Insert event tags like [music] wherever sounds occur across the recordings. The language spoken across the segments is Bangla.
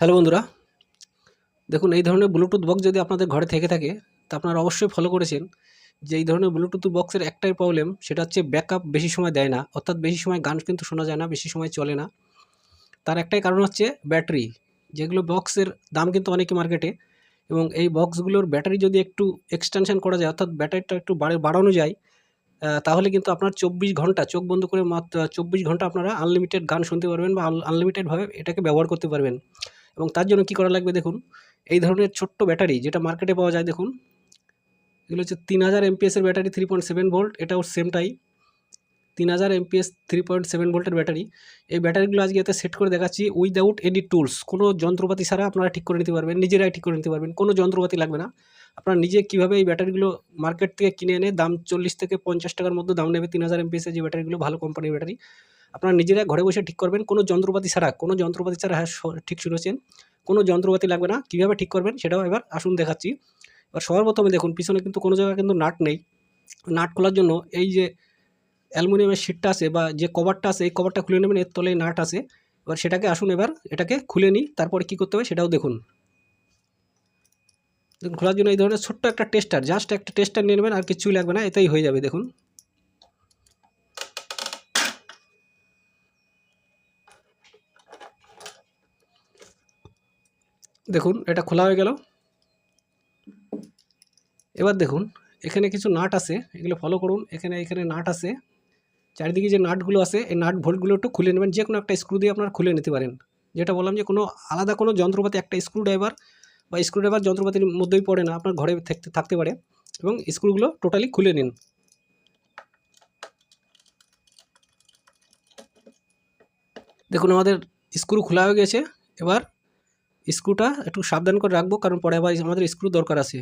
হ্যালো বন্ধুরা। দেখুন, এই ধরনের ব্লুটুথ বক্স যদি আপনাদের ঘরে থেকে থাকে, তা আপনারা অবশ্যই ফলো করেছেন যে এই ধরনের ব্লুটুথ বক্সের একটাই প্রবলেম সেটা হচ্ছে ব্যাকআপ বেশি সময় দেয় না। অর্থাৎ বেশি সময় গান কিন্তু শোনা যায় না, বেশি সময় চলে না। তার একটাই কারণ হচ্ছে ব্যাটারি যেগুলো বক্সের দাম কিন্তু অনেকই মার্কেটে এবং এই বক্সগুলোর ব্যাটারি যদি একটু এক্সটেনশন করা যায়, অর্থাৎ ব্যাটারিটা একটু বাড়ে- বাড়ানো যায় তাহলে কিন্তু আপনার চব্বিশ ঘণ্টা, চোখ বন্ধ করে মাত্র চব্বিশ ঘণ্টা আপনারা আনলিমিটেড গান শুনতে পারবেন বা আনলিমিটেডভাবে এটাকে ব্যবহার করতে পারবেন। এবং তার জন্য কী করা লাগবে দেখুন, এই ধরনের ছোট্ট ব্যাটারি যেটা মার্কেটে পাওয়া যায় দেখুন, এগুলো হচ্ছে তিন হাজার এমপিএসের battery three point seven volt এটাও সেমটাই তিন হাজার এমপিএস থ্রি পয়েন্ট সেভেন ভোল্টের ব্যাটারি। এই ব্যাটারিগুলো আজকে এতে সেট করে দেখাচ্ছি উইদাউট এনি টুলস কোনো যন্ত্রপাতি ছাড়া আপনারা ঠিক করে নিতে পারবেন, নিজেরাই ঠিক করে নিতে পারবেন, কোনো যন্ত্রপাতি লাগবে না। আপনারা নিজে কীভাবে এই ব্যাটারিগুলো মার্কেট থেকে কিনে এনে দাম চল্লিশ থেকে পঞ্চাশ টাকার মধ্যে দাম নেবে, তিন হাজার এমপিএসের যে ব্যাটারিগুলো, ভালো কোম্পানির ব্যাটারি। আপনারা নিজেরা ঘরে বসে ঠিক করবেন। কোনো যন্ত্রপাতি ছাড়া, কোনো যন্ত্রপাতি ছাড়া হ্যাঁ ঠিক শুনেছেন কোনো যন্ত্রপাতি লাগবে না। কীভাবে ঠিক করবেন সেটাও এবার আসুন দেখাচ্ছি। এবার সবার প্রথমে দেখুন, পিছনে কিন্তু কোনো জায়গায় কিন্তু নাট নেই। নাট খোলার জন্য এই যে অ্যালুমিনিয়ামের শিটটা আছে বা যে কভারটা আছে, এই কভারটা খুলে নেবেন, এর তলায় নাট আছে। এবার সেটাকে আসুন এবার, এটাকে খুলে নিই, তারপরে কী করতে হবে সেটাও দেখুন। দেখুন, খোলার জন্য এই ধরনের ছোট্ট একটা টেস্টার, জাস্ট একটা টেস্টার নিয়ে নেবেন, আর কিছুই লাগবে না, এতেই হয়ে যাবে, দেখুন। দেখুন, এটা খোলা হয়ে গেল। এবার দেখুন, এখানে কিছু নাট আছে, এগুলো ফলো করুন। এখানে এখানে নাট আছে। চারিদিকে যে নাটগুলো আছে, এই নাট ভোল্টগুলো একটু খুলে নেবেন। যে কোনো একটা স্ক্রু দিয়ে আপনারা খুলে নিতে পারেন। যেটা বললাম যে কোনো, আলাদা কোনো যন্ত্রপাতি, একটা স্ক্রু ড্রাইভার বা স্ক্রু ড্রাইভার যন্ত্রপাতির মধ্যেই পড়ে না, আপনার ঘরে থাকতে থাকতে পারে। এবং স্ক্রুগুলো টোটালি খুলে নিন। দেখুন, আমাদের স্ক্রু খোলা হয়ে গেছে। এবার স্ক্রুটা একটু সাবধান করে রাখব, কারণ পরে আবার আমাদের স্ক্রু দরকার আছে।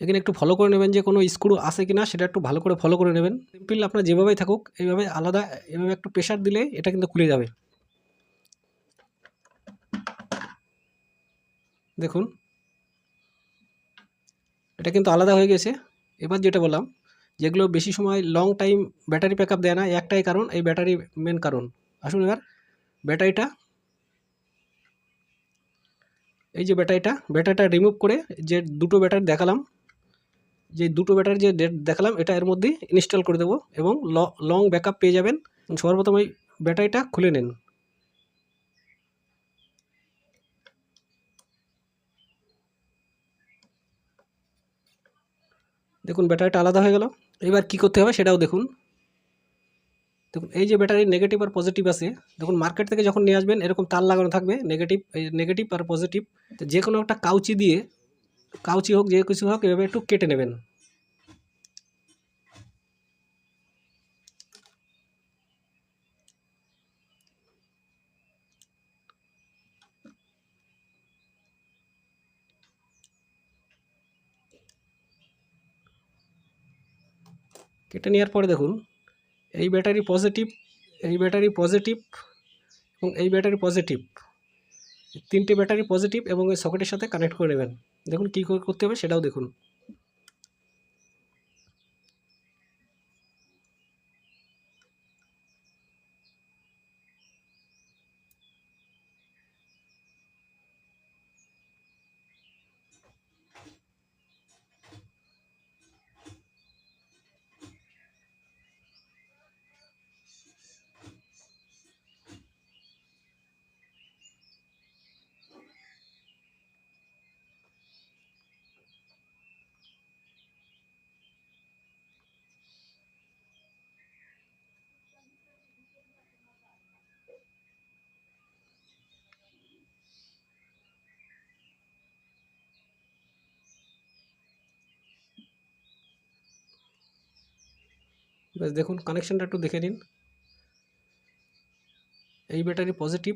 এখানে একটু ফলো করে নেবেন যে কোনো স্ক্রু আছে কি না সেটা একটু ভালো করে ফলো করে নেবেন। সিম্পল আপনার যেভাবেই থাকুক, এইভাবে আলাদা এভাবে একটু প্রেশার দিলে এটা কিন্তু খুলে যাবে। দেখুন, এটা কিন্তু আলাদা হয়ে গেছে। এবার যেটা বললাম যেগুলো বেশি সময় লং টাইম ব্যাটারি ব্যাকআপ দেয় না, একটাই কারণ, এই ব্যাটারি মেন কারণ। আসুন এবার ব্যাটারিটা এই যে ব্যাটারিটা ব্যাটারিটা রিমুভ করে যে দুটো ব্যাটারি দেখালাম, যে দুটো ব্যাটারি যে ডে- দেখালাম, এটা এর মধ্যেই ইনস্টল করে দেবো এবং লং ব্যাকআপ পেয়ে যাবেন। সর্বপ্রথম ওই ব্যাটারিটা খুলে নিন। দেখুন ব্যাটারিটা আলাদা হয়ে গেল। এবার কি করতে হবে সেটাও দেখুন। দেখুন, এই যে ব্যাটারি নেগেটিভ আর পজিটিভ আছে, দেখুন মার্কেট থেকে যখন নিয়ে আসবেন, এরকম তার লাগানো থাকবে নেগেটিভ নেগেটিভ আর পজিটিভ যে কোনো একটা কাউচি দিয়ে, কাউচি হোক, যে কিছু হোক, এভাবে একটু কেটে নেবেন। কেটে নেওয়ার পরে দেখুন, এই ব্যাটারি পজিটিভ এই ব্যাটারি পজিটিভ এবং এই ব্যাটারি পজিটিভ তিনটে ব্যাটারি পজিটিভ এবং এই সকেটের সাথে কানেক্ট করে নেবেন। দেখুন কী করে করতে হবে সেটাও দেখুন। ব্যাস দেখুন কানেকশনটা একটু দেখে নিন। এই ব্যাটারি পজিটিভ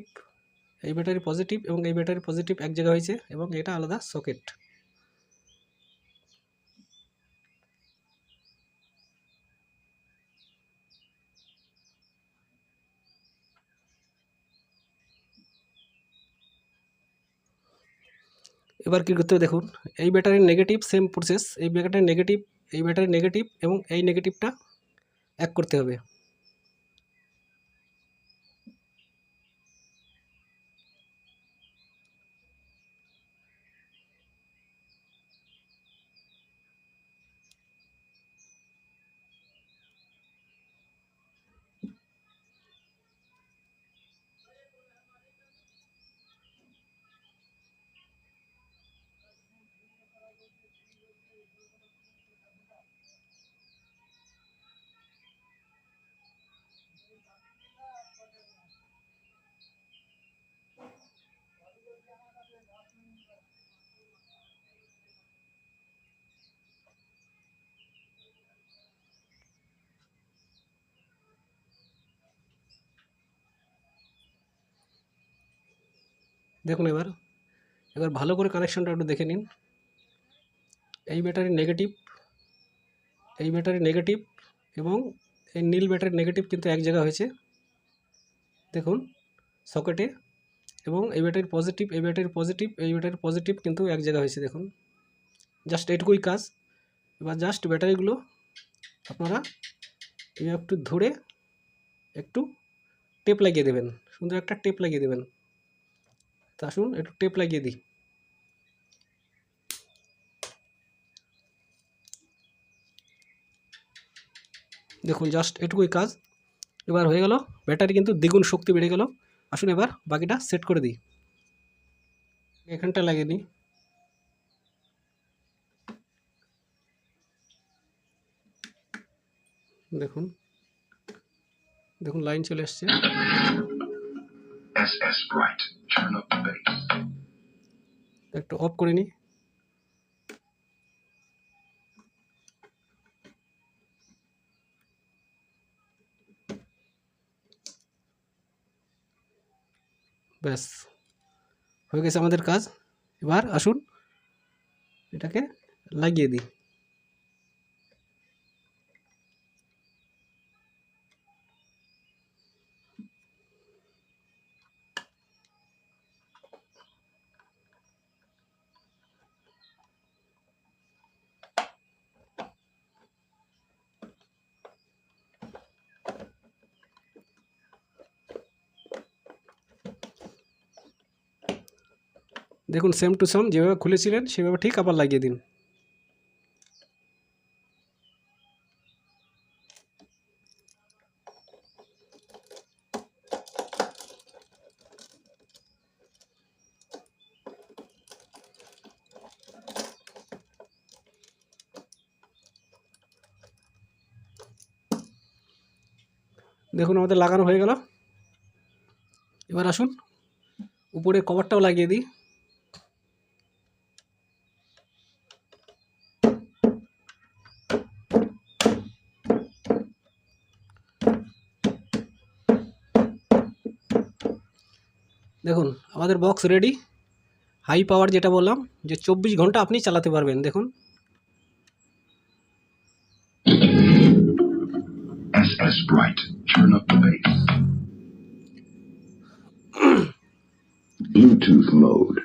এই ব্যাটারি পজিটিভ এবং এই ব্যাটারি পজিটিভ এক জায়গায় হয়েছে এবং এটা আলাদা সকেট এবার কী করতে হবে দেখুন, এই ব্যাটারির নেগেটিভ সেম প্রসেস এই ব্যাটারির নেগেটিভ এই ব্যাটারি নেগেটিভ এবং এই নেগেটিভটা এক করতে হবে দেখুন এবার এবার ভালো করে কানেকশানটা একটু দেখে নিন। এই ব্যাটারি নেগেটিভ এই ব্যাটারি নেগেটিভ এবং এই নীল ব্যাটারি নেগেটিভ কিন্তু এক জায়গা হয়েছে। দেখুন সকেটে এবং এই ব্যাটারির পজিটিভ এই ব্যাটারির পজিটিভ এই ব্যাটারির পজিটিভ কিন্তু এক জায়গা হয়েছে, দেখুন। জাস্ট এইটুকুই কাজ। এবার জাস্ট ব্যাটারিগুলো আপনারা একটু ধরে একটু টেপ লাগিয়ে দেবেন। সুন্দর একটা টেপ লাগিয়ে দেবেন। তা আসুন একটু টেপ লাগিয়ে দিই। দেখুন জাস্ট এটুকুই কাজ। এবার হয়ে গেল ব্যাটারি কিন্তু দ্বিগুণ শক্তি বেড়ে গেল। আসুন এবার বাকিটা সেট করে দিই। এখানটা লাগিয়ে দিই। দেখুন দেখুন লাইন চলে Bright. Turn up the bass. একটু অফ করে নিই ব্যাস, হয়ে গেছে আমাদের কাজ। এবার আসুন, এটাকে লাগিয়ে দিই। দেখুন সেম টু সেম যেভাবে খুলেছিলেন, সেভাবে ঠিক আবার লাগিয়ে দিন। দেখুন, আমাদের লাগানো হয়ে গেল। এবার আসুন, উপরে কভারটাও লাগিয়ে দিই। দেখুন আমাদের বক্স রেডি হাই পাওয়ার যেটা বললাম যে চব্বিশ ঘণ্টা আপনি চালাতে পারবেন দেখুন SS Bright. Turn up the bass. [clears throat] Bluetooth mode.